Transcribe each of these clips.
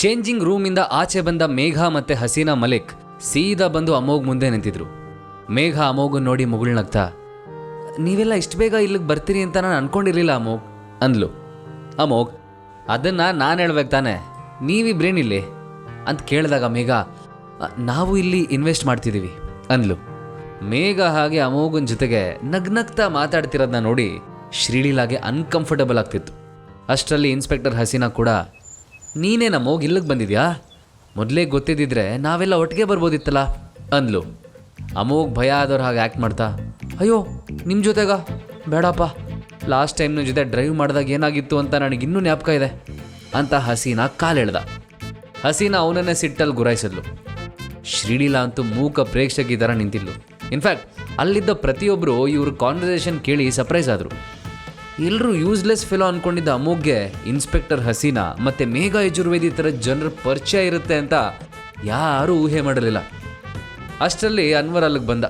Changing ರೂಮಿಂದ ಆಚೆ ಬಂದ ಮೇಘ ಮತ್ತೆ ಹಸೀನಾ ಮಲಿಕ್ ಸೀದಾ ಬಂದು ಅಮೋಗ್ ಮುಂದೆ ನಿಂತಿದ್ರು. ಮೇಘ ಅಮೋಘನ್ ನೋಡಿ ಮುಗುಳ್ನಗ್ತಾ ನೀವೆಲ್ಲ ಇಷ್ಟು ಬೇಗ ಇಲ್ಲಿಗೆ ಬರ್ತೀರಿ ಅಂತ ನಾನು ಅನ್ಕೊಂಡಿರ್ಲಿಲ್ಲ ಅಮೋಗ್ ಅಂದ್ಲು. ಅಮೋಗ್ ಅದನ್ನ ನಾನು ಹೇಳ್ಬೇಕು ತಾನೆ ನೀವಿಬ್ರೇನಿಲ್ಲಿ ಅಂತ ಕೇಳಿದಾಗ ಮೇಘ, ನಾವು ಇಲ್ಲಿ ಇನ್ವೆಸ್ಟ್ ಮಾಡ್ತಿದ್ದೀವಿ ಅಂದ್ಲು. ಮೇಘ ಹಾಗೆ ಅಮೋಗನ್ ಜೊತೆಗೆ ನಗ್ನಗ್ತಾ ಮಾತಾಡ್ತಿರೋದನ್ನ ನೋಡಿ ಶ್ರೀಲೀಲಾಗೆ ಅನ್ಕಂಫರ್ಟಬಲ್ ಆಗ್ತಿತ್ತು. ಅಷ್ಟರಲ್ಲಿ ಇನ್ಸ್ಪೆಕ್ಟರ್ ಹಸೀನಾ ಕೂಡ ನೀನೇನ ಹೋಗಿ ಇಲ್ಲಿಗೆ ಬಂದಿದ್ಯಾ? ಮೊದಲೇ ಗೊತ್ತಿದ್ದಿದ್ರೆ ನಾವೆಲ್ಲ ಒಟ್ಟಿಗೆ ಬರ್ಬೋದಿತ್ತಲ್ಲ? ಅಂದ್ಲು. ಅಮೋಗ್ ಭಯ ಆದವ್ರು ಹಾಗೆ ಆ್ಯಕ್ಟ್ ಮಾಡ್ತಾ, ಅಯ್ಯೋ ನಿಮ್ಮ ಜೊತೆಗ? ಬೇಡಪ್ಪ. ಲಾಸ್ಟ್ ಟೈಮ್ ನಿಮ್ಮ ಜೊತೆ ಡ್ರೈವ್ ಮಾಡಿದಾಗ ಏನಾಗಿತ್ತು ಅಂತ ನನಗೆ ಇನ್ನೂ ಜ್ಞಾಪಕ ಇದೆ. ಅಂತ ಹಸೀನಾ ಕಾಲೆಳೆದ ಹಸೀನಾ ಅವನನ್ನೇ ಸಿಟ್ಟಲ್ಲಿ ಗುರಾಯಿಸಿದ್ಲು. ಶ್ರೀಲೀಲಾ ಅಂತೂ ಮೂಕ ಪ್ರೇಕ್ಷಕಿ ಥರ ನಿಂತಿದ್ಲು. ಇನ್ಫ್ಯಾಕ್ಟ್ ಅಲ್ಲಿದ್ದ ಪ್ರತಿಯೊಬ್ಬರು ಇವ್ರ ಕಾನ್ವರ್ಸೇಷನ್ ಕೇಳಿ ಸರ್ಪ್ರೈಸ್ ಆದರು. ಎಲ್ಲರೂ ಯೂಸ್ಲೆಸ್ ಫೆಲೋ ಅನ್ಕೊಂಡಿದ್ದ ಅಮೋಘ್ಗೆ ಇನ್ಸ್ಪೆಕ್ಟರ್ ಹಸೀನಾ ಮತ್ತೆ ಮೇಘ ಯಜುರ್ವೇದಿ ಥರ ಜನರ ಪರಿಚಯ ಇರುತ್ತೆ ಅಂತ ಯಾರೂ ಊಹೆ ಮಾಡಲಿಲ್ಲ. ಅಷ್ಟರಲ್ಲಿ ಅನ್ವರ್ ಅಲ್ಲಿಗೆ ಬಂದ.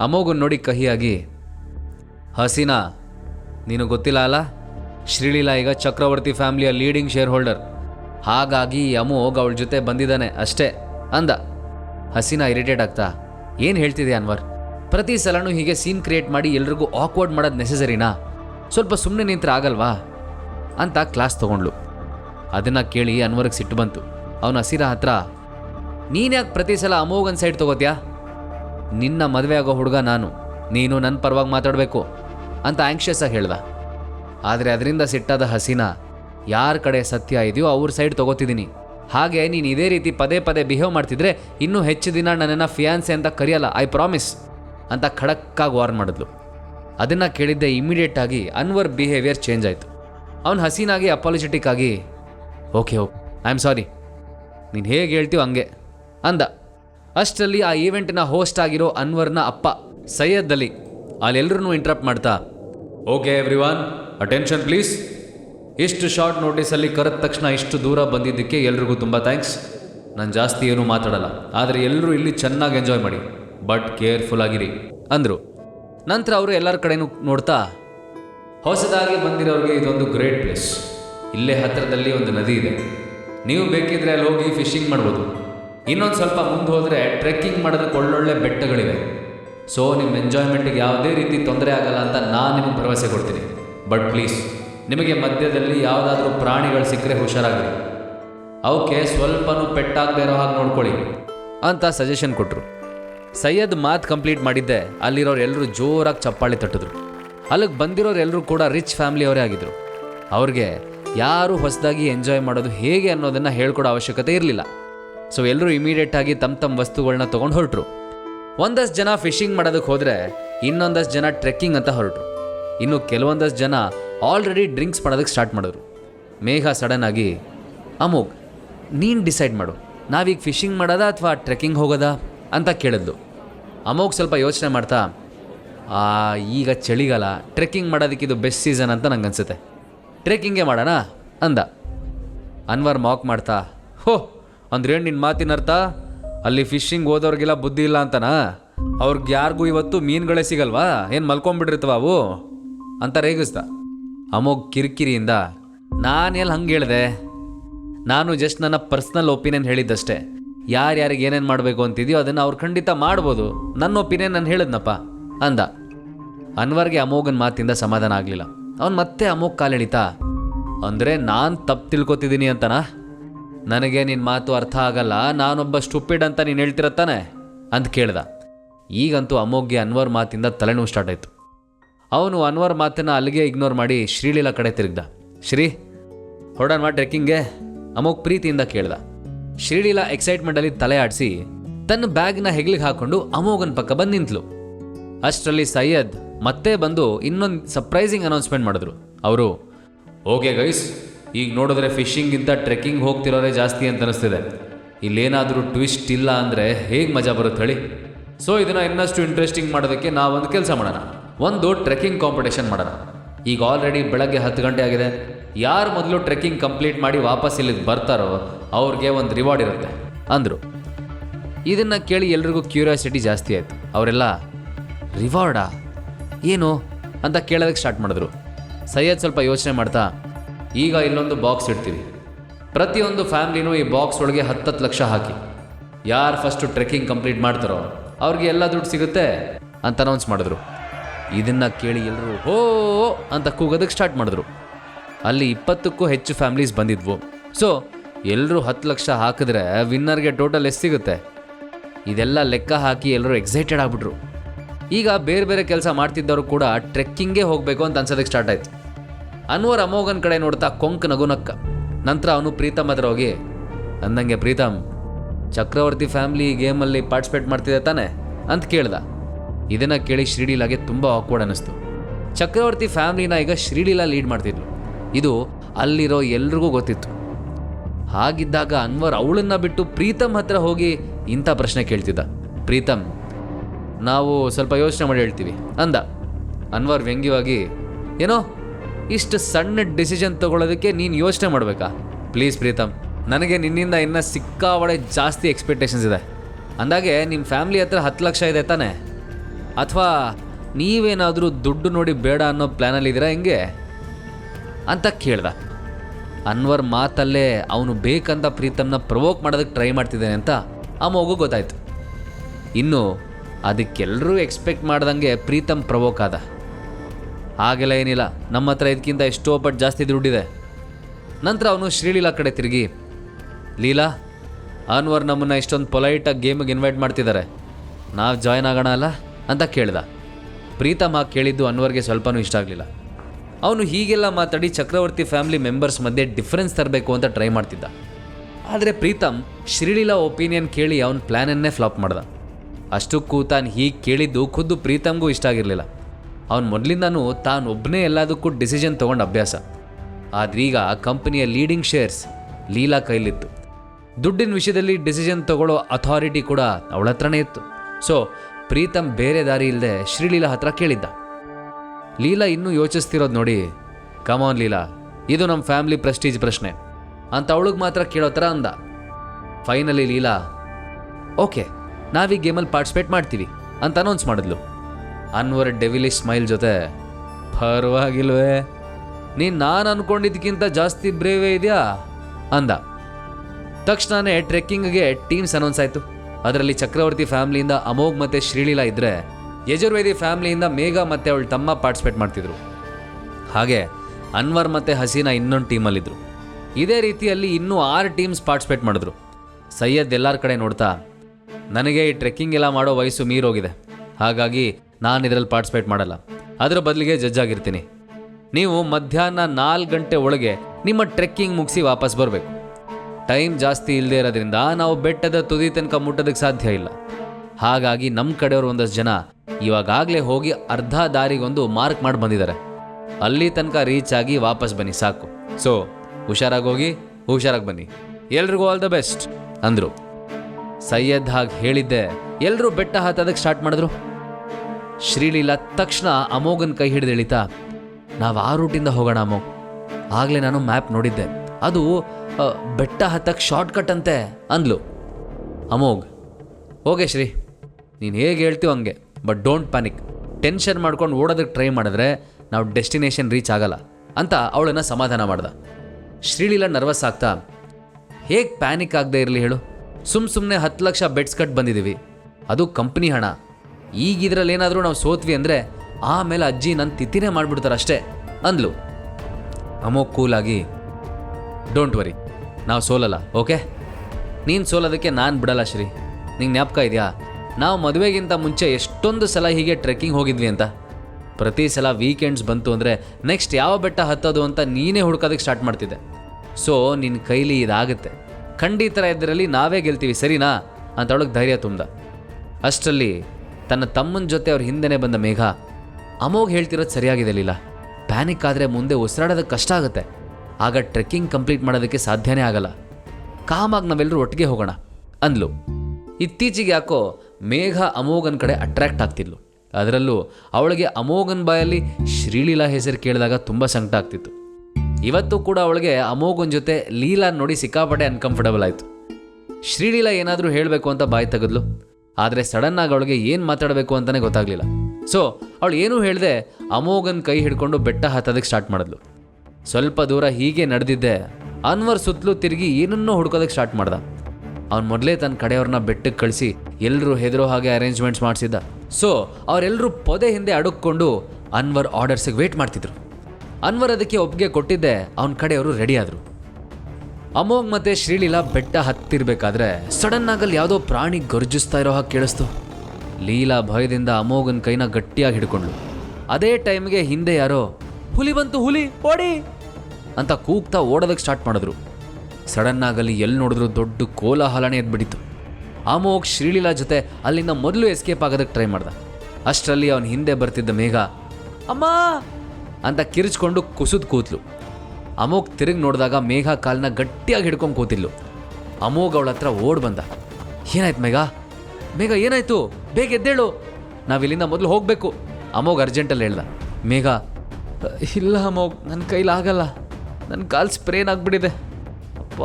ಅಮೋಘನ್ ನೋಡಿ ಕಹಿಯಾಗಿ, ಹಸೀನಾ, ನೀನು ಗೊತ್ತಿಲ್ಲ ಅಲ್ಲ? ಶ್ರೀಲೀಲಾ ಈಗ ಚಕ್ರವರ್ತಿ ಫ್ಯಾಮಿಲಿಯ ಲೀಡಿಂಗ್ ಶೇರ್ ಹೋಲ್ಡರ್ ಹಾಗಾಗಿ ಅಮೋಘ್ ಅವಳ ಜೊತೆ ಬಂದಿದ್ದಾನೆ ಅಷ್ಟೇ, ಅಂದ. ಹಸೀನಾ ಇರಿಟೇಟ್ ಆಗ್ತಾ, ಏನು ಹೇಳ್ತಿದೆ ಅನ್ವರ್? ಪ್ರತಿ ಸಲನೂ ಹೀಗೆ ಸೀನ್ ಕ್ರಿಯೇಟ್ ಮಾಡಿ ಎಲ್ರಿಗೂ ಆಕ್ವರ್ಡ್ ಮಾಡೋದು ನೆಸೆಸರಿನಾ ಸ್ವಲ್ಪ ಸುಮ್ಮನೆ ನಿಂತ್ರೆ ಆಗಲ್ವಾ? ಅಂತ ಕ್ಲಾಸ್ ತಗೊಂಡ್ಳು. ಅದನ್ನು ಕೇಳಿ ಅನ್ವರ್ಗೆ ಸಿಟ್ಟು ಬಂತು. ಅವನ ಹಸಿರ ಹತ್ರ ನೀನ್ಯಾಕೆ ಪ್ರತಿ ಸಲ ಅಮೋಘನ್ ಸೈಡ್ ತಗೋತ್ಯಾ? ನಿನ್ನ ಮದುವೆ ಆಗೋ ಹುಡುಗ ನಾನು. ನೀನು ನನ್ನ ಪರವಾಗಿ ಮಾತಾಡಬೇಕು, ಅಂತ ಆಂಕ್ಷಿಯಸ್ ಆಗಿ ಹೇಳ್ದ. ಆದರೆ ಅದರಿಂದ ಸಿಟ್ಟಾದ ಹಸಿನ, ಯಾರ ಕಡೆ ಸತ್ಯ ಇದೆಯೋ ಅವ್ರ ಸೈಡ್ ತಗೋತಿದ್ದೀನಿ ಹಾಗೆ ನೀನು ಇದೇ ರೀತಿ ಪದೇ ಪದೇ ಬಿಹೇವ್ ಮಾಡ್ತಿದ್ರೆ ಇನ್ನೂ ಹೆಚ್ಚು ದಿನ ನನ್ನನ್ನು ಫಿಯಾನ್ಸೆ ಅಂತ ಕರೆಯಲ್ಲ ಐ ಪ್ರಾಮಿಸ್ ಅಂತ ಖಡಕ್ಕಾಗಿ ವಾರ್ನ್ ಮಾಡಿದ್ಲು. ಅದನ್ನು ಕೇಳಿದ್ದೆ ಇಮಿಡಿಯೇಟ್ ಆಗಿ ಅನ್ವರ್ ಬಿಹೇವಿಯರ್ ಚೇಂಜ್ ಆಯಿತು. ಅವನು ಹಸೀನಾಗಿ ಅಪಾಲಜೆಟಿಕ್ ಆಗಿ okay okay I am sorry ನೀನು ಹೇಗೆ ಹೇಳ್ತೀವ ಹಂಗೆ, ಅಂದ. ಅಷ್ಟರಲ್ಲಿ ಆ ಈವೆಂಟ್ನ ಹೋಸ್ಟ್ ಆಗಿರೋ ಅನ್ವರ್ನ ಅಪ್ಪ, ಸೈಯದ್ ಅಲಿ ಅಲ್ಲೆಲ್ಲರೂ ಇಂಟ್ರಪ್ಟ್ ಮಾಡ್ತಾ ಓಕೆ ಎವ್ರಿ ಅಟೆನ್ಷನ್ ಪ್ಲೀಸ್ ಇಷ್ಟು ಶಾರ್ಟ್ ನೋಟಿಸಲ್ಲಿ ಕರೆದ ತಕ್ಷಣ ಇಷ್ಟು ದೂರ ಬಂದಿದ್ದಕ್ಕೆ ಎಲ್ರಿಗೂ ತುಂಬ ಥ್ಯಾಂಕ್ಸ್ ನಾನು ಜಾಸ್ತಿ ಏನೂ ಮಾತಾಡಲ್ಲ, ಆದರೆ ಎಲ್ಲರೂ ಇಲ್ಲಿ ಚೆನ್ನಾಗಿ ಎಂಜಾಯ್ ಮಾಡಿ ಬಟ್ ಕೇರ್ಫುಲ್ ಆಗಿರಿ, ಅಂದರು. ನಂತರ ಅವರು ಎಲ್ಲರ ಕಡೆನೂ ನೋಡ್ತಾ, ಹೊಸದಾಗಿ ಬಂದಿರೋರಿಗೆ ಇದೊಂದು ಗ್ರೇಟ್ ಪ್ಲೇಸ್. ಇಲ್ಲೇ ಹತ್ತಿರದಲ್ಲಿ ಒಂದು ನದಿ ಇದೆ. ನೀವು ಬೇಕಿದ್ರೆ ಅಲ್ಲಿ ಹೋಗಿ ಫಿಶಿಂಗ್ ಮಾಡ್ಬೋದು. ಇನ್ನೊಂದು ಸ್ವಲ್ಪ ಮುಂದೆ ಹೋದರೆ ಟ್ರೆಕ್ಕಿಂಗ್ ಮಾಡೋದಕ್ಕೆ ಒಳ್ಳೊಳ್ಳೆ ಬೆಟ್ಟಗಳಿವೆ. ಸೊ ನಿಮ್ಮ ಎಂಜಾಯ್ಮೆಂಟಿಗೆ ಯಾವುದೇ ರೀತಿ ತೊಂದರೆ ಆಗಲ್ಲ ಅಂತ ನಾನು ನಿಮಗೆ ಭರವಸೆ ಕೊಡ್ತೀನಿ. ಬಟ್ ಪ್ಲೀಸ್ ನಿಮಗೆ ಮಧ್ಯದಲ್ಲಿ ಯಾವುದಾದ್ರೂ ಪ್ರಾಣಿಗಳು ಸಿಕ್ಕರೆ ಹುಷಾರಾಗಲಿ ಅವಕ್ಕೆ ಸ್ವಲ್ಪನೂ ಪೆಟ್ಟಾಗದೇ ಇರೋ ಹಾಗೆ ನೋಡ್ಕೊಳ್ಳಿ ಅಂತ ಸಜೆಷನ್ ಕೊಟ್ಟರು ಸೈಯದ್ ಮಾತು ಕಂಪ್ಲೀಟ್ ಮಾಡಿದ್ದೆ. ಅಲ್ಲಿರೋರು ಎಲ್ಲರೂ ಜೋರಾಗಿ ಚಪ್ಪಾಳೆ ತಟ್ಟಿದ್ರು. ಅಲ್ಲಿಗೆ ಬಂದಿರೋರು ಎಲ್ಲರೂ ಕೂಡ ರಿಚ್ ಫ್ಯಾಮಿಲಿಯವರೇ ಆಗಿದ್ರು. ಅವ್ರಿಗೆ ಯಾರು ಹೊಸದಾಗಿ ಎಂಜಾಯ್ ಮಾಡೋದು ಹೇಗೆ ಅನ್ನೋದನ್ನು ಹೇಳ್ಕೊಡೋ ಅವಶ್ಯಕತೆ ಇರಲಿಲ್ಲ. ಸೊ ಎಲ್ಲರೂ ಇಮಿಡಿಯೇಟ್ ಆಗಿ ತಮ್ಮ ತಮ್ಮ ವಸ್ತುಗಳನ್ನ ತೊಗೊಂಡು ಹೊರಟ್ರು. ಒಂದಷ್ಟು ಜನ ಫಿಶಿಂಗ್ ಮಾಡೋದಕ್ಕೆ ಹೋದರೆ ಇನ್ನೊಂದಷ್ಟು ಜನ ಟ್ರೆಕ್ಕಿಂಗ್ ಅಂತ ಹೊರಟ್ರು. ಇನ್ನು ಕೆಲವೊಂದಷ್ಟು ಜನ ಆಲ್ರೆಡಿ ಡ್ರಿಂಕ್ಸ್ ಮಾಡೋದಕ್ಕೆ ಸ್ಟಾರ್ಟ್ ಮಾಡಿದ್ರು. ಮೇಘ ಸಡನ್ ಆಗಿ, ಅಮೋಘ್, ನೀನು ಡಿಸೈಡ್ ಮಾಡು. ನಾವೀಗ ಫಿಶಿಂಗ್ ಮಾಡೋದಾ ಅಥವಾ ಟ್ರೆಕ್ಕಿಂಗ್ ಹೋಗೋದಾ? ಅಂತ ಕೇಳಿದ್ಲು. ಅಮೋಗ್ ಸ್ವಲ್ಪ ಯೋಚನೆ ಮಾಡ್ತಾ ಈಗ ಚಳಿಗಾಲ, ಟ್ರೆಕ್ಕಿಂಗ್ ಮಾಡೋದಕ್ಕೆ ಇದು ಬೆಸ್ಟ್ ಸೀಸನ್ ಅಂತ ನಂಗೆ ಅನ್ಸುತ್ತೆ. ಟ್ರೆಕ್ಕಿಂಗೆ ಮಾಡೋಣ? ಅಂದ. ಅನ್ವರ್ ಮಾಕ್ ಮಾಡ್ತಾ, ಹೋ ಅಂದ್ರೇನು ನಿನ್ನ ಮಾತಿನ ಅರ್ಥ? ಅಲ್ಲಿ ಫಿಶಿಂಗ್ ಹೋದವ್ರಿಗೆಲ್ಲ ಬುದ್ಧಿ ಇಲ್ಲ ಅಂತನಾ? ಅವ್ರಿಗೆ ಯಾರಿಗೂ ಇವತ್ತು ಮೀನುಗಳೇ ಸಿಗಲ್ವಾ? ಏನು ಮಲ್ಕೊಂಡ್ಬಿಟ್ಟಿರ್ತವ ಅವು? ಅಂತ ರೇಗಿಸ್ದ ಅಮೋಗ್ ಕಿರಿಕಿರಿಯಿಂದ, ನಾನು ಎಲ್ಲಿ ಹಂಗೆ ಹೇಳಿದೆ? ನಾನು ಜಸ್ಟ್ ನನ್ನ ಪರ್ಸ್ನಲ್ ಒಪಿನಿಯನ್ ಹೇಳಿದ್ದಷ್ಟೇ. ಯಾರ್ಯಾರಿಗೆ ಏನೇನು ಮಾಡಬೇಕು ಅಂತಿದೆಯೋ ಅದನ್ನು ಅವ್ರು ಖಂಡಿತ ಮಾಡ್ಬೋದು. ನನ್ನ ಒಪಿನಿಯನ್ ನಾನು ಹೇಳಿದ್ನಪ್ಪ, ಅಂದ. ಅನ್ವರ್ಗೆ ಅಮೋಘನ್ ಮಾತಿಂದ ಸಮಾಧಾನ ಆಗಲಿಲ್ಲ. ಅವನು ಮತ್ತೆ ಅಮೋಘ್ ಕಾಲೆಳಿತಾ, ಅಂದರೆ ನಾನು ತಪ್ಪು ತಿಳ್ಕೊತಿದ್ದೀನಿ ಅಂತನಾ? ನನಗೆ ನಿನ್ನ ಮಾತು ಅರ್ಥ ಆಗಲ್ಲ, ನಾನೊಬ್ಬ ಸ್ಟುಪಿಡ್ ಅಂತ ನೀನು ಹೇಳ್ತಿರತ್ತಾನೆ ಅಂತ ಕೇಳ್ದ. ಈಗಂತೂ ಅಮೋಘ್ಗೆ ಅನ್ವರ್ ಮಾತಿಂದ ತಲೆನೋವು ಸ್ಟಾರ್ಟ್ ಆಯಿತು. ಅವನು ಅನ್ವರ್ ಮಾತನ್ನು ಅಲ್ಲಿಗೆ ಇಗ್ನೋರ್ ಮಾಡಿ ಶ್ರೀಲೀಲಾ ಕಡೆ ತಿರುಗ್ದ. ಶ್ರೀ ಹೊರಡೋಣ ಮಾ ಟ್ರೆಕ್ಕಿಂಗ್ಗೆ? ಅಮೋಘ್ ಪ್ರೀತಿಯಿಂದ ಕೇಳ್ದ. ಶ್ರೀಲೀಲಾ ಎಕ್ಸೈಟ್ಮೆಂಟಲ್ಲಿ ತಲೆ ಆಡಿಸಿ ತನ್ನ ಬ್ಯಾಗ್ನ ಹೆಗ್ಲಿಗೆ ಹಾಕೊಂಡು ಅಮೋಘನ್ ಪಕ್ಕ ಬಂದು ನಿಂತ್ಲು. ಅಷ್ಟರಲ್ಲಿ ಸೈಯದ್ ಮತ್ತೆ ಬಂದು ಇನ್ನೊಂದು ಸರ್ಪ್ರೈಸಿಂಗ್ ಅನೌನ್ಸ್ಮೆಂಟ್ ಮಾಡಿದ್ರು. ಅವರು, ಓಕೆ ಗೈಸ್ ಈಗ ನೋಡಿದ್ರೆ ಫಿಶಿಂಗಿಂತ ಟ್ರೆಕ್ಕಿಂಗ್ ಹೋಗ್ತಿರೋರೇ ಜಾಸ್ತಿ ಅಂತ ಅನಿಸ್ತಿದೆ. ಇಲ್ಲೇನಾದರೂ ಟ್ವಿಸ್ಟ್ ಇಲ್ಲ ಅಂದರೆ ಹೇಗೆ ಮಜಾ ಬರುತ್ತೆ ಹೇಳಿ? ಸೊ ಇದನ್ನು ಇನ್ನಷ್ಟು ಇಂಟ್ರೆಸ್ಟಿಂಗ್ ಮಾಡೋದಕ್ಕೆ ನಾವೊಂದು ಕೆಲಸ ಮಾಡೋಣ. ಒಂದು ಟ್ರೆಕ್ಕಿಂಗ್ ಕಾಂಪಿಟೇಷನ್ ಮಾಡೋಣ. ಈಗ ಆಲ್ರೆಡಿ ಬೆಳಗ್ಗೆ ಹತ್ತು ಗಂಟೆ ಆಗಿದೆ. ಯಾರು ಮೊದಲು ಟ್ರೆಕ್ಕಿಂಗ್ ಕಂಪ್ಲೀಟ್ ಮಾಡಿ ವಾಪಸ್ ಇಲ್ಲಿಗೆ ಬರ್ತಾರೋ ಅವ್ರಿಗೆ ಒಂದು ರಿವಾರ್ಡ್ ಇರುತ್ತೆ. ಅಂದರು. ಇದನ್ನು ಕೇಳಿ ಎಲ್ರಿಗೂ ಕ್ಯೂರಿಯಾಸಿಟಿ ಜಾಸ್ತಿ ಆಯಿತು. ಅವರೆಲ್ಲ ರಿವಾರ್ಡಾ ಏನು? ಅಂತ ಕೇಳೋದಕ್ಕೆ ಸ್ಟಾರ್ಟ್ ಮಾಡಿದ್ರು. ಸೈಯದ್ ಸ್ವಲ್ಪ ಯೋಚನೆ ಮಾಡ್ತಾ, ಈಗ ಇಲ್ಲೊಂದು ಬಾಕ್ಸ್ ಇಡ್ತೀವಿ. ಪ್ರತಿಯೊಂದು ಫ್ಯಾಮ್ಲಿನೂ ಈ ಬಾಕ್ಸ್ ಒಳಗೆ ಹತ್ತತ್ತು ಲಕ್ಷ ಹಾಕಿ. ಯಾರು ಫಸ್ಟು ಟ್ರೆಕ್ಕಿಂಗ್ ಕಂಪ್ಲೀಟ್ ಮಾಡ್ತಾರೋ ಅವ್ರಿಗೆ ಎಲ್ಲ ದುಡ್ಡು ಸಿಗುತ್ತೆ ಅಂತ ಅನೌನ್ಸ್ ಮಾಡಿದ್ರು. ಇದನ್ನ ಕೇಳಿ ಎಲ್ಲರೂ ಹೋ ಅಂತ ಕೂಗೋದಕ್ಕೆ ಸ್ಟಾರ್ಟ್ ಮಾಡಿದ್ರು. ಅಲ್ಲಿ ಇಪ್ಪತ್ತಕ್ಕೂ ಹೆಚ್ಚು ಫ್ಯಾಮಿಲೀಸ್ ಬಂದಿದ್ವು. ಸೊ ಎಲ್ಲರೂ ಹತ್ತು ಲಕ್ಷ ಹಾಕಿದ್ರೆ ವಿನ್ನರ್ಗೆ ಟೋಟಲ್ ಎಷ್ಟು ಸಿಗುತ್ತೆ? ಇದೆಲ್ಲ ಲೆಕ್ಕ ಹಾಕಿ ಎಲ್ಲರೂ ಎಕ್ಸೈಟೆಡ್ ಆಗಿಬಿಟ್ರು. ಈಗ ಬೇರೆ ಬೇರೆ ಕೆಲಸ ಮಾಡ್ತಿದ್ದವರು ಕೂಡ ಟ್ರೆಕ್ಕಿಂಗೇ ಹೋಗಬೇಕು ಅಂತ ಅನ್ಸೋದಕ್ಕೆ ಸ್ಟಾರ್ಟ್ ಆಯಿತು. ಅನ್ವರ್ ಅಮೋಘನ್ ಕಡೆ ನೋಡ್ತಾ ಕೊಂಕ್ ನಗುನಕ್ಕ ನಂತರ ಅವನು ಪ್ರೀತಮ್ ಹತ್ರ ಹೋಗಿ, ಅಂದಂಗೆ ಪ್ರೀತಮ್, ಚಕ್ರವರ್ತಿ ಫ್ಯಾಮಿಲಿ ಗೇಮಲ್ಲಿ ಪಾರ್ಟಿಸಿಪೇಟ್ ಮಾಡ್ತಿದ್ದೆ ತಾನೆ? ಅಂತ ಕೇಳ್ದ. ಇದನ್ನು ಕೇಳಿ ಶ್ರೀಲೀಲಾಗೆ ತುಂಬ ಆಕ್ವರ್ಡ್ ಅನ್ನಿಸ್ತು. ಚಕ್ರವರ್ತಿ ಫ್ಯಾಮ್ಲಿನ ಈಗ ಶ್ರೀಲೀಲಾ ಲೀಡ್ ಮಾಡ್ತಿದ್ಲು. ಇದು ಅಲ್ಲಿರೋ ಎಲ್ರಿಗೂ ಗೊತ್ತಿತ್ತು. ಹಾಗಿದ್ದಾಗ ಅನ್ವರ್ ಅವಳನ್ನು ಬಿಟ್ಟು ಪ್ರೀತಮ್ ಹತ್ರ ಹೋಗಿ ಇಂಥ ಪ್ರಶ್ನೆ ಕೇಳ್ತಿದ್ದ. ಪ್ರೀತಮ್ ನಾವು ಸ್ವಲ್ಪ ಯೋಚನೆ ಮಾಡಿ ಹೇಳ್ತೀವಿ. ಅಂದ. ಅನ್ವರ್ ವ್ಯಂಗ್ಯವಾಗಿ, ಏನೋ, ಇಷ್ಟು ಸಣ್ಣ ಡಿಸಿಷನ್ ತಗೊಳ್ಳೋದಕ್ಕೆ ನೀನು ಯೋಚನೆ ಮಾಡಬೇಕಾ? ಪ್ಲೀಸ್ ಪ್ರೀತಮ್ ನನಗೆ ನಿನ್ನಿಂದ ಇನ್ನೂ ಸಿಕ್ಕಾವಳೆ ಜಾಸ್ತಿ ಎಕ್ಸ್ಪೆಕ್ಟೇಷನ್ಸ್ ಇದೆ. ಅಂದಾಗೆ ನಿಮ್ಮ ಫ್ಯಾಮ್ಲಿ ಹತ್ರ ಹತ್ತು ಲಕ್ಷ ಇದೆ ತಾನೆ? ಅಥವಾ ನೀವೇನಾದರೂ ದುಡ್ಡು ನೋಡಿ ಬೇಡ ಅನ್ನೋ ಪ್ಲ್ಯಾನಲ್ಲಿದ್ದೀರಾ ಹೆಂಗೆ? ಅಂತ ಕೇಳ್ದ. ಅನ್ವರ್ ಮಾತಲ್ಲೇ ಅವನು ಬೇಕಂತ ಪ್ರೀತಮ್ನ ಪ್ರವೋಕ್ ಮಾಡೋದಕ್ಕೆ ಟ್ರೈ ಮಾಡ್ತಿದ್ದಾನೆ ಅಂತ ಆ ಮಗು ಗೊತ್ತಾಯ್ತು. ಇನ್ನು ಅದಕ್ಕೆಲ್ಲರೂ ಎಕ್ಸ್ಪೆಕ್ಟ್ ಮಾಡ್ದಂಗೆ ಪ್ರೀತಮ್ ಪ್ರವೋಕ್ ಆದ. ಹಾಗೆಲ್ಲ ಏನಿಲ್ಲ, ನಮ್ಮ ಹತ್ರ ಇದಕ್ಕಿಂತ ಎಷ್ಟೋ ಪಟ್ಟು ಜಾಸ್ತಿ ದುಡ್ಡಿದೆ. ನಂತರ ಅವನು ಶ್ರೀಲೀಲಾ ಕಡೆ ತಿರುಗಿ, ಲೀಲಾ, ಅನ್ವರ್ ನಮ್ಮನ್ನು ಇಷ್ಟೊಂದು ಪೊಲೈಟಾಗಿ ಗೇಮಿಗೆ ಇನ್ವೈಟ್ ಮಾಡ್ತಿದ್ದಾರೆ. ನಾವು ಜಾಯ್ನ್ ಆಗೋಣ ಅಲ್ಲ? ಅಂತ ಕೇಳ್ದ. ಪ್ರೀತಮ್ ಕೇಳಿದ್ದು ಅನ್ವರ್ಗೆ ಸ್ವಲ್ಪನೂ ಇಷ್ಟ ಆಗಲಿಲ್ಲ. ಅವನು ಹೀಗೆಲ್ಲ ಮಾತಾಡಿ ಚಕ್ರವರ್ತಿ ಫ್ಯಾಮಿಲಿ ಮೆಂಬರ್ಸ್ ಮಧ್ಯೆ ಡಿಫ್ರೆನ್ಸ್ ತರಬೇಕು ಅಂತ ಟ್ರೈ ಮಾಡ್ತಿದ್ದ. ಆದರೆ ಪ್ರೀತಮ್ ಶ್ರೀಲೀಲಾ ಒಪಿನಿಯನ್ ಕೇಳಿ ಅವನ ಪ್ಲ್ಯಾನನ್ನೇ ಫ್ಲಾಪ್ ಮಾಡ್ದ. ಅಷ್ಟಕ್ಕೂ ತಾನು ಹೀಗೆ ಕೇಳಿದ್ದು ಖುದ್ದು ಪ್ರೀತಮ್ಗೂ ಇಷ್ಟ ಆಗಿರಲಿಲ್ಲ. ಅವನು ಮೊದಲಿಂದನೂ ತಾನು ಒಬ್ಬನೇ ಎಲ್ಲದಕ್ಕೂ ಡಿಸಿಷನ್ ತೊಗೊಂಡು ಅಭ್ಯಾಸ. ಆದ್ರೀಗ ಕಂಪನಿಯ ಲೀಡಿಂಗ್ ಶೇರ್ಸ್ ಲೀಲಾ ಕೈಲಿತ್ತು. ದುಡ್ಡಿನ ವಿಷಯದಲ್ಲಿ ಡಿಸಿಷನ್ ತಗೊಳ್ಳೋ ಅಥಾರಿಟಿ ಕೂಡ ಅವಳ ಹತ್ರನೇ ಇತ್ತು. ಸೊ ಪ್ರೀತಮ್ ಬೇರೆ ದಾರಿ ಇಲ್ಲದೆ ಶ್ರೀಲೀಲಾ ಹತ್ರ ಕೇಳಿದ್ದ. ಲೀಲಾ ಇನ್ನೂ ಯೋಚಿಸ್ತಿರೋದು ನೋಡಿ ಕಮಾನ್ ಲೀಲಾ, ಇದು ನಮ್ಮ ಫ್ಯಾಮಿಲಿ ಪ್ರೆಸ್ಟೀಜ್ ಪ್ರಶ್ನೆ ಅಂತ ಅವಳಿಗೆ ಮಾತ್ರ ಕೇಳೋ ಥರ ಅಂದ. ಫೈನಲಿ ಲೀಲಾ, ಓಕೆ ನಾವೀ ಗೇಮಲ್ಲಿ ಪಾರ್ಟಿಸಿಪೇಟ್ ಮಾಡ್ತೀವಿ ಅಂತ ಅನೌನ್ಸ್ ಮಾಡಿದ್ಲು. ಅನ್ವರ್ ಡೆವಿಲಿ ಸ್ಮೈಲ್ ಜೊತೆ, ಪರವಾಗಿಲ್ವೇ, ನೀನು ನಾನು ಅನ್ಕೊಂಡಿದ್ದಕ್ಕಿಂತ ಜಾಸ್ತಿ ಬ್ರೇವೇ ಇದೆಯಾ? ಅಂದ. ತಕ್ಷಣವೇ ಟ್ರೆಕ್ಕಿಂಗ್ಗೆ ಟೀಮ್ಸ್ ಅನೌನ್ಸ್ ಆಯಿತು. ಅದರಲ್ಲಿ ಚಕ್ರವರ್ತಿ ಫ್ಯಾಮ್ಲಿಯಿಂದ ಅಮೋಘ್ ಮತ್ತು ಶ್ರೀಲೀಲಾ ಇದ್ದರೆ ಯಜುರ್ವೇದಿ ಫ್ಯಾಮ್ಲಿಯಿಂದ ಮೇಘ ಮತ್ತು ಅವಳ ತಮ್ಮ ಪಾರ್ಟಿಸಿಪೇಟ್ ಮಾಡ್ತಿದ್ರು. ಹಾಗೆ ಅನ್ವರ್ ಮತ್ತು ಹಸೀನಾ ಇನ್ನೊಂದು ಟೀಮಲ್ಲಿದ್ದರು ಇದೇ ರೀತಿಯಲ್ಲಿ ಇನ್ನೂ ಆರು ಟೀಮ್ಸ್ ಪಾರ್ಟಿಸಿಪೇಟ್ ಮಾಡಿದ್ರು. ಸೈಯದ್ ಎಲ್ಲರ ಕಡೆ ನೋಡ್ತಾ, ನನಗೆ ಈ ಟ್ರೆಕ್ಕಿಂಗ್ ಎಲ್ಲ ಮಾಡೋ ವಯಸ್ಸು ಮೀರೋಗಿದೆ. ಹಾಗಾಗಿ ನಾನು ಇದರಲ್ಲಿ ಪಾರ್ಟಿಸಿಪೇಟ್ ಮಾಡಲ್ಲ. ಅದರ ಬದಲಿಗೆ ಜಡ್ಜ್ ಆಗಿರ್ತೀನಿ. ನೀವು ಮಧ್ಯಾಹ್ನ ನಾಲ್ಕು ಗಂಟೆ ಒಳಗೆ ನಿಮ್ಮ ಟ್ರೆಕ್ಕಿಂಗ್ ಮುಗಿಸಿ ವಾಪಸ್ ಬರಬೇಕು. ಟೈಮ್ ಜಾಸ್ತಿ ಇಲ್ಲದೆ ಇರೋದ್ರಿಂದ ನಾವು ಬೆಟ್ಟದ ತುದಿ ತನಕ ಮುಟ್ಟೋದಕ್ಕೆ ಸಾಧ್ಯ ಇಲ್ಲ. ಹಾಗಾಗಿ ನಮ್ಮ ಕಡೆಯವರು ಒಂದಷ್ಟು ಜನ ಇವಾಗಾಗಲೇ ಹೋಗಿ ಅರ್ಧ ದಾರಿಗೊಂದು ಮಾರ್ಕ್ ಮಾಡಿ ಬಂದಿದ್ದಾರೆ. ಅಲ್ಲಿ ತನಕ ರೀಚ್ ಆಗಿ ವಾಪಸ್ ಬನ್ನಿ ಸಾಕು. ಸೊ ಹುಷಾರಾಗಿ ಹೋಗಿ, ಹುಷಾರಾಗಿ ಬನ್ನಿ. ಎಲ್ರಿಗೂ ಆಲ್ ದ ಬೆಸ್ಟ್ ಅಂದರು. ಸೈಯದ್ ಹಾಗೆ ಹೇಳಿದ್ದೆ ಎಲ್ಲರೂ ಬೆಟ್ಟ ಹತ್ತೋದಕ್ಕೆ ಸ್ಟಾರ್ಟ್ ಮಾಡಿದ್ರು. ಶ್ರೀಲೀಲಾ ತಕ್ಷಣ ಅಮೋಘನ್ ಕೈ ಹಿಡಿದು ಎಳಿತಾ, ನಾವು ಆ ರೂಟಿಂದ ಹೋಗೋಣ ಅಮೋಘ್. ಆಗಲೇ ನಾನು ಮ್ಯಾಪ್ ನೋಡಿದ್ದೆ. ಅದು ಬೆಟ್ಟ ಹತ್ತಕ್ಕೆ ಶಾರ್ಟ್ ಕಟ್ ಅಂತೆ, ಅಂದ್ಲು. ಅಮೋಘ್ ಓಕೆ ಶ್ರೀ. ನೀನು ಹೇಗೆ ಹೇಳ್ತೀವ ಹಂಗೆ ಬಟ್ ಡೋಂಟ್ ಪ್ಯಾನಿಕ್ ಟೆನ್ಷನ್ ಮಾಡ್ಕೊಂಡು ಓಡೋದಕ್ಕೆ ಟ್ರೈ ಮಾಡಿದ್ರೆ ನಾವು ಡೆಸ್ಟಿನೇಷನ್ ರೀಚ್ ಆಗಲ್ಲ ಅಂತ ಅವಳನ್ನು ಸಮಾಧಾನ ಮಾಡ್ದ. ಶ್ರೀಲೀಲಾ ನರ್ವಸ್ ಆಗ್ತಾ, ಹೇಗೆ ಪ್ಯಾನಿಕ್ ಆಗದೆ ಇರಲಿ ಹೇಳು? ಸುಮ್ಮ ಸುಮ್ಮನೆ ಹತ್ತು ಲಕ್ಷ ಬೆಡ್ಸ್ ಕಟ್ ಬಂದಿದ್ದೀವಿ ಅದು ಕಂಪ್ನಿ ಹಣ. ಈಗ ಇದರಲ್ಲಿ ಏನಾದರೂ ನಾವು ಸೋತ್ವಿ ಅಂದರೆ, ಆಮೇಲೆ ಅಜ್ಜಿ ನನ್ನ ತಿತ್ತಿನೇ ಮಾಡಿಬಿಡ್ತಾರೆ ಅಷ್ಟೇ ಅಂದ್ಲು ಅಮೋಗ್ ಕೂಲಾಗಿ ಡೋಂಟ್ ವರಿ ನಾವು ಸೋಲಲ್ಲ ಓಕೆ ನೀನು ಸೋಲೋದಕ್ಕೆ ನಾನು ಬಿಡಲ್ಲ ಶ್ರೀ. ನಿಂಗೆ ಜ್ಞಾಪಕ ಇದೆಯಾ? ನಾವು ಮದುವೆಗಿಂತ ಮುಂಚೆ ಎಷ್ಟೊಂದು ಸಲ ಹೀಗೆ ಟ್ರೆಕ್ಕಿಂಗ್ ಹೋಗಿದ್ವಿ ಅಂತ. ಪ್ರತಿ ಸಲ ವೀಕೆಂಡ್ಸ್ ಬಂತು ಅಂದರೆ ನೆಕ್ಸ್ಟ್ ಯಾವ ಬೆಟ್ಟ ಹತ್ತೋದು ಅಂತ ನೀನೇ ಹುಡ್ಕೋದಕ್ಕೆ ಸ್ಟಾರ್ಟ್ ಮಾಡ್ತಿದ್ದೆ. ಸೊ ನಿನ್ನ ಕೈಲಿ ಇದಾಗುತ್ತೆ. ಖಂಡಿತರ ಇದರಲ್ಲಿ ನಾವೇ ಗೆಲ್ತೀವಿ, ಸರಿನಾ? ಅಂತ ಅವಳಿಗೆ ಧೈರ್ಯ ತುಂಬ್ದ. ಅಷ್ಟರಲ್ಲಿ ತನ್ನ ತಮ್ಮನ ಜೊತೆ ಅವ್ರ ಹಿಂದೆನೇ ಬಂದ ಮೇಘ ಅಮೋಗ್ ಹೇಳ್ತಿರೋದು ಸರಿಯಾಗಿದೆ ಲೀಲಾ. ಪ್ಯಾನಿಕ್ ಆದರೆ ಮುಂದೆ ಉಸಿರಾಡೋದಕ್ಕೆ ಕಷ್ಟ ಆಗುತ್ತೆ. ಆಗ ಟ್ರೆಕ್ಕಿಂಗ್ ಕಂಪ್ಲೀಟ್ ಮಾಡೋದಕ್ಕೆ ಸಾಧ್ಯನೇ ಆಗಲ್ಲ. ಕಾಮಾಗಿ ನಾವೆಲ್ಲರೂ ಒಟ್ಟಿಗೆ ಹೋಗೋಣ, ಅಂದ್ಲು. ಇತ್ತೀಚೆಗೆ ಯಾಕೋ ಮೇಘ ಅಮೋಘನ್ ಕಡೆ ಅಟ್ರಾಕ್ಟ್ ಆಗ್ತಿದ್ಲು. ಅದರಲ್ಲೂ ಅವಳಿಗೆ ಅಮೋಘನ್ ಬಾಯಲ್ಲಿ ಶ್ರೀಲೀಲಾ ಹೆಸರು ಕೇಳಿದಾಗ ತುಂಬ ಸಂಕಟ ಆಗ್ತಿತ್ತು. ಇವತ್ತು ಕೂಡ ಅವಳಿಗೆ ಅಮೋಘನ್ ಜೊತೆ ಲೀಲಾ ನೋಡಿ ಸಿಕ್ಕಾಪಟ್ಟೆ ಅನ್ಕಂಫರ್ಟಬಲ್ ಆಯಿತು. ಶ್ರೀಲೀಲಾ ಏನಾದರೂ ಹೇಳಬೇಕು ಅಂತ ಬಾಯಿ ತೆಗೆದ್ಲು. ಆದರೆ ಸಡನ್ನಾಗಿ ಅವಳಿಗೆ ಏನು ಮಾತಾಡಬೇಕು ಅಂತಲೇ ಗೊತ್ತಾಗಲಿಲ್ಲ. ಸೊ ಅವಳು ಏನೂ ಹೇಳಿದೆ ಅಮೋಘನ್ ಕೈ ಹಿಡ್ಕೊಂಡು ಬೆಟ್ಟ ಹತ್ತೋದಕ್ಕೆ ಸ್ಟಾರ್ಟ್ ಮಾಡಿದ್ಲು. ಸ್ವಲ್ಪ ದೂರ ಹೀಗೆ ನಡೆದಿದ್ದೆ, ಅನ್ವರ್ ಸುತ್ತಲೂ ತಿರುಗಿ ಏನನ್ನೋ ಹುಡ್ಕೋದಕ್ಕೆ ಸ್ಟಾರ್ಟ್ ಮಾಡ್ದ. ಅವ್ನು ಮೊದಲೇ ತನ್ನ ಕಡೆಯವ್ರನ್ನ ಬೆಟ್ಟಕ್ಕೆ ಕಳಿಸಿ ಎಲ್ಲರೂ ಹೆದರೋ ಹಾಗೆ ಅರೇಂಜ್ಮೆಂಟ್ಸ್ ಮಾಡಿಸಿದ್ದ. ಸೊ ಅವರೆಲ್ಲರೂ ಪೊದೆ ಹಿಂದೆ ಅಡುಕೊಂಡು ಅನ್ವರ್ ಆರ್ಡರ್ಸಿಗೆ ವೇಟ್ ಮಾಡ್ತಿದ್ರು. ಅನ್ವರ್ ಅದಕ್ಕೆ ಒಪ್ಪಿಗೆ ಕೊಟ್ಟಿದ್ದೆ, ಅವನ ಕಡೆಯವರು ರೆಡಿ ಆದರು. ಅಮೋಘ್ ಮತ್ತೆ ಶ್ರೀಲೀಲಾ ಬೆಟ್ಟ ಹತ್ತಿರ್ಬೇಕಾದ್ರೆ ಸಡನ್ ಆಗಲ್ಲಿ ಯಾವುದೋ ಪ್ರಾಣಿ ಗರ್ಜಿಸ್ತಾ ಇರೋ ಹಾಗೆ ಕೇಳಿಸ್ತು. ಲೀಲಾ ಭಯದಿಂದ ಅಮೋಘನ್ ಕೈನ ಗಟ್ಟಿಯಾಗಿ ಹಿಡ್ಕೊಂಡ್ಳು. ಅದೇ ಟೈಮ್ಗೆ ಹಿಂದೆ ಯಾರೋ, ಹುಲಿ ಬಂತು ಹುಲಿ, ಓಡಿ! ಅಂತ ಕೂಗ್ತಾ ಓಡೋದಕ್ಕೆ ಸ್ಟಾರ್ಟ್ ಮಾಡಿದ್ರು. ಸಡನ್ ಆಗಲ್ಲಿ ಎಲ್ಲಿ ನೋಡಿದ್ರು ದೊಡ್ಡ ಕೋಲಾಹಲನೇ ಎದ್ಬಿಟ್ಟಿತ್ತು. ಅಮೋಘ್ ಶ್ರೀಲೀಲಾ ಜೊತೆ ಅಲ್ಲಿಂದ ಮೊದಲು ಎಸ್ಕೇಪ್ ಆಗೋದಕ್ಕೆ ಟ್ರೈ ಮಾಡ್ದ. ಅಷ್ಟರಲ್ಲಿ ಅವನ ಹಿಂದೆ ಬರ್ತಿದ್ದ ಮೇಘ, ಅಮ್ಮ! ಅಂತ ಕಿರಿಚ್ಕೊಂಡು ಕುಸಿದು ಕೂತ್ಲು. ಅಮೋಘ್ ತಿರುಗಿ ನೋಡಿದಾಗ ಮೇಘ ಕಾಲನ್ನ ಗಟ್ಟಿಯಾಗಿ ಹಿಡ್ಕೊಂಡು ಕೂತಿದ್ಲು. ಅಮೋಘ್ ಅವಳ ಹತ್ರ ಓಡ್ ಬಂದ. ಏನಾಯ್ತು ಮೇಘ? ಮೇಘ ಏನಾಯ್ತು? ಬೇಗ ಎದ್ದೇಳು. ನಾವಿಲ್ಲಿಂದ ಮೊದಲು ಹೋಗಬೇಕು. ಅಮೋಘ್ ಅರ್ಜೆಂಟಲ್ಲಿ ಹೇಳ್ದ. ಮೇಘ, ಇಲ್ಲ ಅಮೋಘ್ ನನ್ನ ಕೈಲಾಗಲ್ಲ ನನ್ನ ಕಾಲು ಸ್ಪ್ರೇನ್ ಆಗಿಬಿಟ್ಟಿದೆ. ಅಪ್ಪ.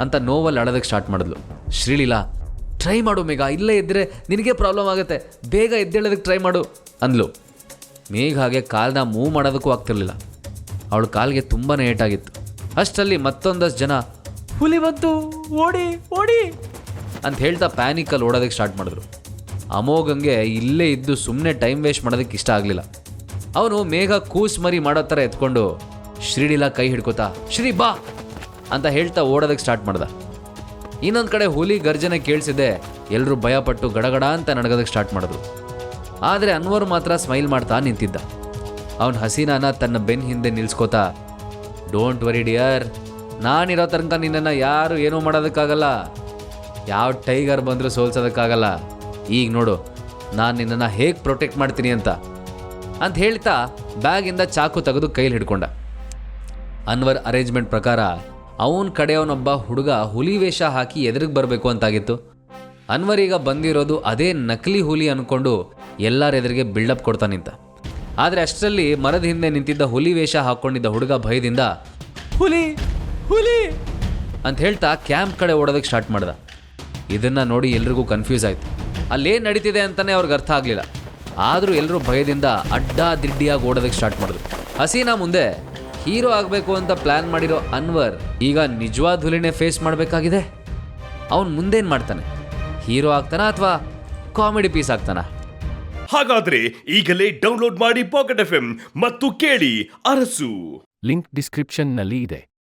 ಅಂತ ನೋವಲ್ಲಿ ಅಳೋದಕ್ಕೆ ಸ್ಟಾರ್ಟ್ ಮಾಡಿದ್ಲು. ಶ್ರೀಲೀಲಾ ಟ್ರೈ ಮಾಡು ಮೇಘ, ಇಲ್ಲೇ ಇದ್ದರೆ ನಿನಗೆ ಪ್ರಾಬ್ಲಮ್ ಆಗುತ್ತೆ. ಬೇಗ ಎದ್ದೇಳೋದಕ್ಕೆ ಟ್ರೈ ಮಾಡು, ಅಂದ್ಲು. ಮೇಘ ಹಾಗೆ ಕಾಲನ್ನ ಮೂವ್ ಮಾಡೋದಕ್ಕೂ ಆಗ್ತಿರ್ಲಿಲ್ಲ. ಅವಳು ಕಾಲಿಗೆ ತುಂಬಾ ಏಟಾಗಿತ್ತು ಅಷ್ಟರಲ್ಲಿ ಮತ್ತೊಂದಷ್ಟು ಜನ, ಹುಲಿ ಬಂತು, ಓಡಿ ಓಡಿ ಅಂತ ಹೇಳ್ತಾ ಪ್ಯಾನಿಕಲ್ಲಿ ಓಡೋದಕ್ಕೆ ಸ್ಟಾರ್ಟ್ ಮಾಡಿದ್ರು. ಅಮೋಘಂಗೆ ಇಲ್ಲೇ ಇದ್ದು ಸುಮ್ಮನೆ ಟೈಮ್ ವೇಸ್ಟ್ ಮಾಡೋದಕ್ಕೆ ಇಷ್ಟ ಆಗಲಿಲ್ಲ. ಅವನು ಮೇಘ ಕೂಸ್ ಮರಿ ಮಾಡೋ ಥರ ಎತ್ಕೊಂಡು ಶ್ರೀಡಿಲ ಕೈ ಹಿಡ್ಕೋತಾ, ಶ್ರೀ ಬಾ! ಅಂತ ಹೇಳ್ತಾ ಓಡೋದಕ್ಕೆ ಸ್ಟಾರ್ಟ್ ಮಾಡ್ದ. ಇನ್ನೊಂದು ಕಡೆ ಹುಲಿ ಗರ್ಜನೆ ಕೇಳಿಸಿದೆ ಎಲ್ಲರೂ ಭಯಪಟ್ಟು ಗಡಗಡ ಅಂತ ನಡಗೋದಕ್ಕೆ ಸ್ಟಾರ್ಟ್ ಮಾಡಿದ್ರು. ಆದರೆ ಅನ್ವರ್ ಮಾತ್ರ ಸ್ಮೈಲ್ ಮಾಡ್ತಾ ನಿಂತಿದ್ದ. ಅವನ ಹಸೀನಾನ ತನ್ನ ಬೆನ್ ಹಿಂದೆ ನಿಲ್ಸ್ಕೋತಾ ಡೋಂಟ್ ವರಿ ಡಿಯರ್ ನಾನಿರೋ ತನಕ ನಿನ್ನನ್ನು ಯಾರು ಏನೂ ಮಾಡೋದಕ್ಕಾಗಲ್ಲ. ಯಾವ ಟೈಗರ್ ಬಂದರೂ ಸೋಲ್ಸೋದಕ್ಕಾಗಲ್ಲ. ಈಗ ನೋಡು, ನಾನು ನಿನ್ನನ್ನು ಹೇಗೆ ಪ್ರೊಟೆಕ್ಟ್ ಮಾಡ್ತೀನಿ ಅಂತ. ಅಂತ ಹೇಳ್ತಾ ಬ್ಯಾಗಿಂದ ಚಾಕು ತೆಗೆದು ಕೈಲಿ ಹಿಡ್ಕೊಂಡ. ಅನ್ವರ್ ಅರೇಂಜ್ಮೆಂಟ್ ಪ್ರಕಾರ ಅವನ ಕಡೆಯವನೊಬ್ಬ ಹುಡುಗ ಹುಲಿ ವೇಷ ಹಾಕಿ ಎದುರಿಗೆ ಬರಬೇಕು ಅಂತಾಗಿತ್ತು. ಅನ್ವರ್ ಈಗ ಬಂದಿರೋದು ಅದೇ ನಕಲಿ ಹುಲಿ ಅನ್ಕೊಂಡು ಎಲ್ಲರ ಎದುರಿಗೆ ಬಿಲ್ಡಪ್ ಕೊಡ್ತಾ ನಿಂತ. ಆದರೆ ಅಷ್ಟರಲ್ಲಿ ಮರದ ಹಿಂದೆ ನಿಂತಿದ್ದ ಹುಲಿ ವೇಷ ಹಾಕ್ಕೊಂಡಿದ್ದ ಹುಡುಗ ಭಯದಿಂದ, ಹುಲಿ ಹುಲಿ! ಅಂತ ಹೇಳ್ತಾ ಕ್ಯಾಂಪ್ ಕಡೆ ಓಡೋದಕ್ಕೆ ಸ್ಟಾರ್ಟ್ ಮಾಡ್ದ. ಇದನ್ನ ನೋಡಿ ಎಲ್ರಿಗೂ ಕನ್ಫ್ಯೂಸ್ ಆಯ್ತು. ಅಲ್ಲೇನು ನಡೀತಿದೆ ಅಂತಾನೆ ಅವ್ರಿಗೆ ಅರ್ಥ ಆಗಲಿಲ್ಲ. ಆದರೂ ಎಲ್ಲರೂ ಭಯದಿಂದ ಅಡ್ಡ ದಿಡ್ಡಿಯಾಗಿ ಓಡೋದಕ್ಕೆ ಸ್ಟಾರ್ಟ್ ಮಾಡಿದ್ರು. ಹಸೀನಾ ಮುಂದೆ ಹೀರೋ ಆಗಬೇಕು ಅಂತ ಪ್ಲ್ಯಾನ್ ಮಾಡಿರೋ ಅನ್ವರ್ ಈಗ ನಿಜವಾದ ಹುಲಿನೇ ಫೇಸ್ ಮಾಡಬೇಕಾಗಿದೆ. ಅವನು ಮುಂದೇನು ಮಾಡ್ತಾನೆ? ಹೀರೋ ಆಗ್ತಾನಾ ಅಥವಾ ಕಾಮಿಡಿ ಪೀಸ್ ಆಗ್ತಾನ? ಹಾಗಾದ್ರೆ ಈಗಲೇ ಡೌನ್ಲೋಡ್ ಮಾಡಿ ಪಾಕೆಟ್ ಎಫ್ ಮತ್ತು ಕೇಳಿ ಅರಸು. ಲಿಂಕ್ ಡಿಸ್ಕ್ರಿಪ್ಷನ್ನಲ್ಲಿ ಇದೆ.